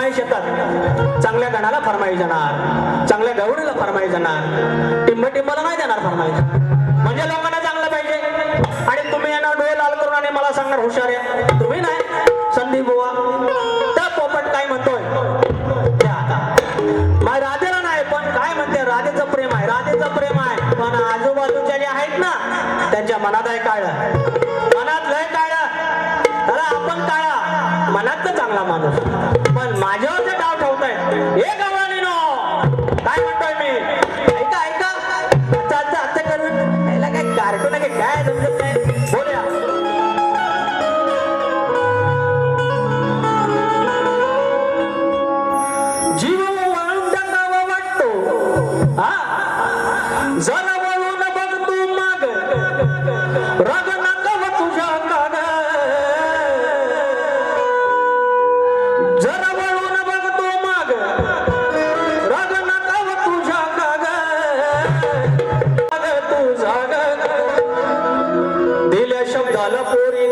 फरमाईश येतात. चांगल्या गणाला फरमाईश जाणार चांगल्या गवडीला फरमाईश जाणार टिंब टिंबाला नाही देणार फरमाईश. म्हणजे लोकांना चांगलं पाहिजे. आणि तुम्ही यांना डोळे लाल करून आणि मला सांगणार हुशार आहे तुम्ही नाही. संदीप बुवा. त्या पोपट काय म्हणतोय? आता. मग राधेला नाही पण काय म्हणते? राधेचं प्रेम आहे. राधेचं प्रेम आहे. पण आजूबाजूच्या जे आहेत ना त्यांच्या मनात आहे काळ. ऐका ऐका. चालतं आता करून. याला काय कार्टून आहे काय जमलं काय?